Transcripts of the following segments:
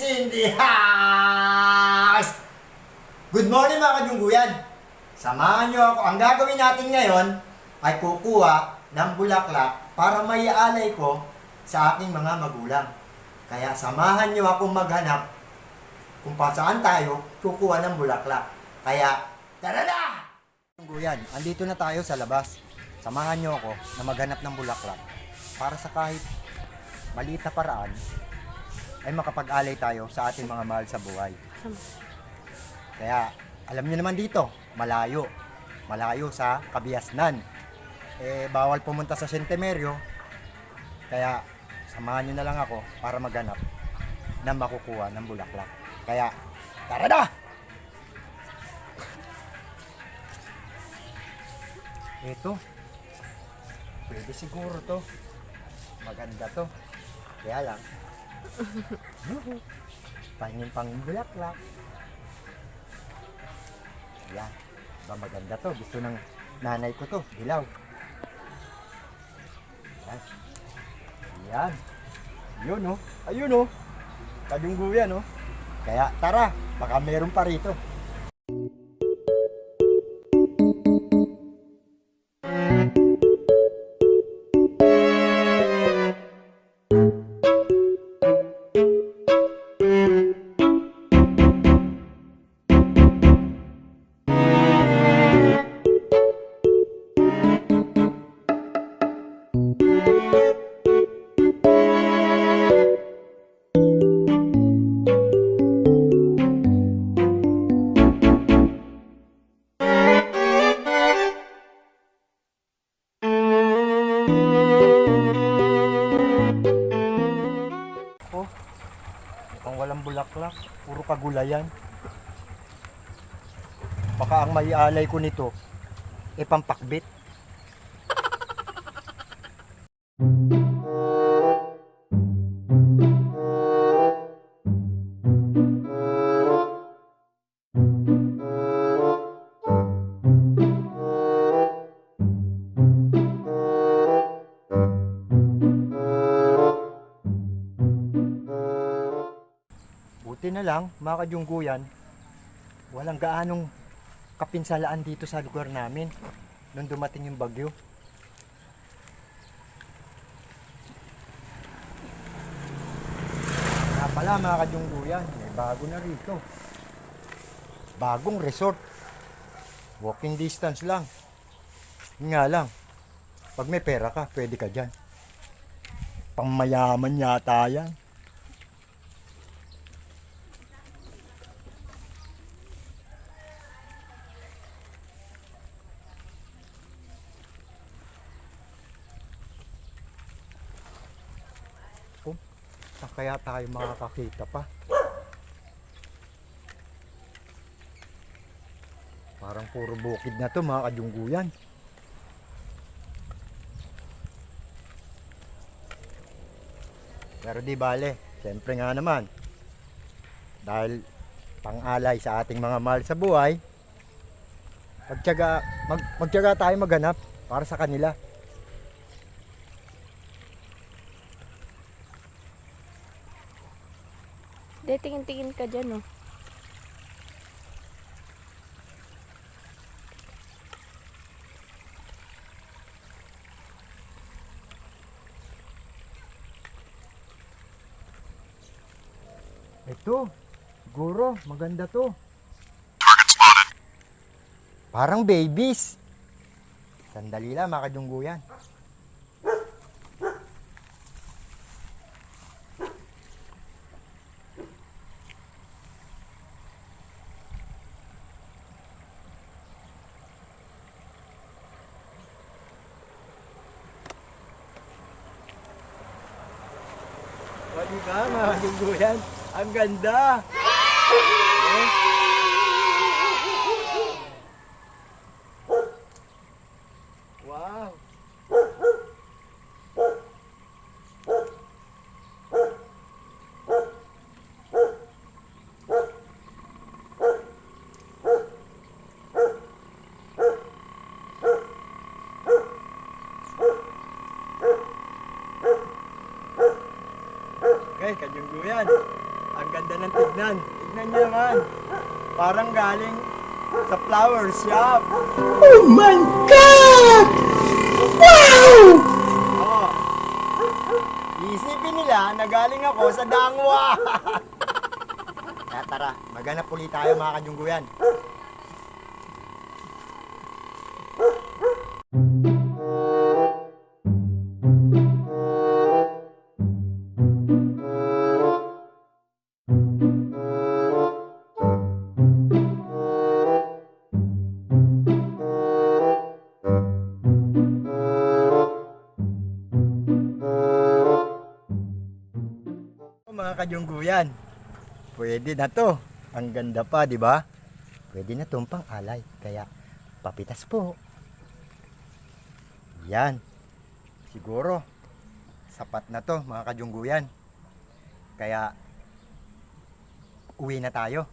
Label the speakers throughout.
Speaker 1: Cindy House! Good morning mga kajungguyan! Samahan nyo ako. Ang gagawin natin ngayon ay kukuha ng bulaklak para maialay ko sa aking mga magulang. Kaya samahan nyo akong maghanap kung pa saan tayo kukuha ng bulaklak. Kaya, tara na! Kajungguyan, andito na tayo sa labas. Samahan nyo ako na maghanap ng bulaklak para sa kahit maliit na paraan ay makapag-alay tayo sa ating mga mahal sa buhay. Kaya, alam niyo naman dito, malayo. Malayo sa Kabiasnan. Eh, bawal pumunta sa Centemerio. Kaya, samahan niyo na lang ako para maghanap na makukuha ng bulaklak. Kaya, tara na! Ito. Pwede siguro to. Maganda to. Kaya lang, Pahingin pang bulaklak. Yan. Ba maganda to. Gusto ng nanay ko to. Dilaw. Yan. Yan. Yun oh. Ayun oh. Kadungguyan oh. Kaya tara. Baka meron pa rito. Bulaklak. Puro kagulayan. Baka ang maialay ko nito, e pampakbit. Buti na lang, mga kajungguyan, walang gaanong kapinsalaan dito sa lugar namin nung dumating yung bagyo. Pala mga kajungguyan, may bago na rito. Bagong resort. Walking distance lang. Nga lang, pag may pera ka, pwede ka dyan. Pangmayaman yata yan. Saan kaya tayo makakakita pa? Parang puro bukid na to mga kajungguyan. Pero di bale, siyempre nga naman. Dahil pang-alay sa ating mga mahal sa buhay, magtyaga, mag, magtyaga tayo maghanap para sa kanila.
Speaker 2: De, tingin-tingin ka dyan, oh.
Speaker 1: Ito, siguro, maganda to. Parang babies. Sandali lang, mga kadungguyan. O, di ba, mga kadungguyan? Ang ganda! Eh? Wow! Okay, kanyungguyan. Ang ganda ng tignan. Tignan niyo naman. Parang galing sa flower shop.
Speaker 3: Oh my God! Wow!
Speaker 1: Oo. Isipin nila na galing ako sa Dangwa. Kaya tara, maghanap ulit tayo mga kajungguyan. Mga kajungguyan, pwede na to. Ang ganda pa, di ba? Pwede na tong pang alay. Kaya, papitas po. Yan. Siguro, sapat na to, mga kajungguyan. Kaya, uwi na tayo.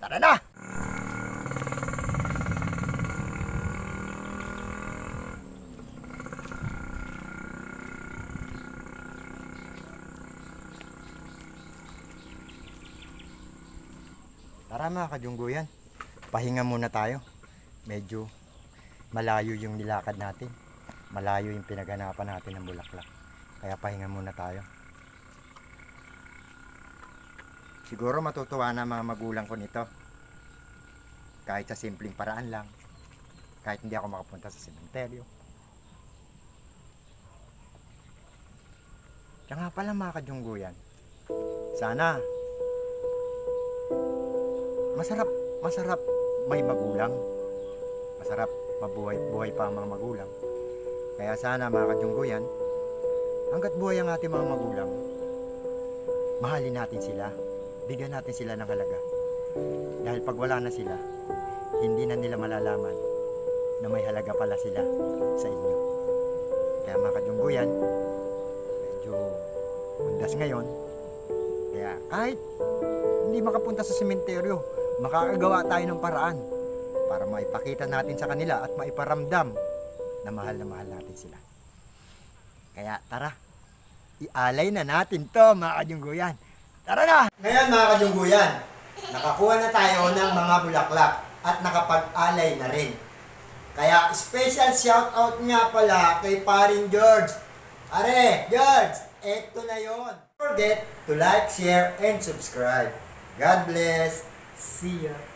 Speaker 1: Tara na! Tara mga kajungguyan, pahinga muna tayo. Medyo malayo yung nilakad natin. Malayo yung pinaghanapan natin ng bulaklak. Kaya pahinga muna tayo. Siguro matutuwa na mga magulang ko nito. Kahit sa simpleng paraan lang. Kahit hindi ako makapunta sa sementeryo. Kaya nga pala mga kajungguyan. Sana masarap, masarap may magulang. Masarap mabuhay buhay pa ang mga magulang. Kaya sana mga kajungguyan, hanggat buhay ang ating mga magulang, mahalin natin sila. Bigyan natin sila ng halaga. Dahil pag wala na sila, hindi na nila malalaman na may halaga pala sila sa inyo. Kaya mga kajungguyan, medyo undas ngayon. Kaya kahit hindi makapunta sa sementeryo, makakagawa tayo ng paraan para maipakita natin sa kanila at maiparamdam na mahal na mahal natin sila. Kaya tara, ialay na natin to mga kajungguyan. Tara na! Ngayon mga kajungguyan, nakakuha na tayo ng mga bulaklak at nakapag-alay na rin. Kaya special shoutout nga pala kay paring George. Are, George, eto na yon. Don't forget to like, share, and subscribe. God bless. See ya.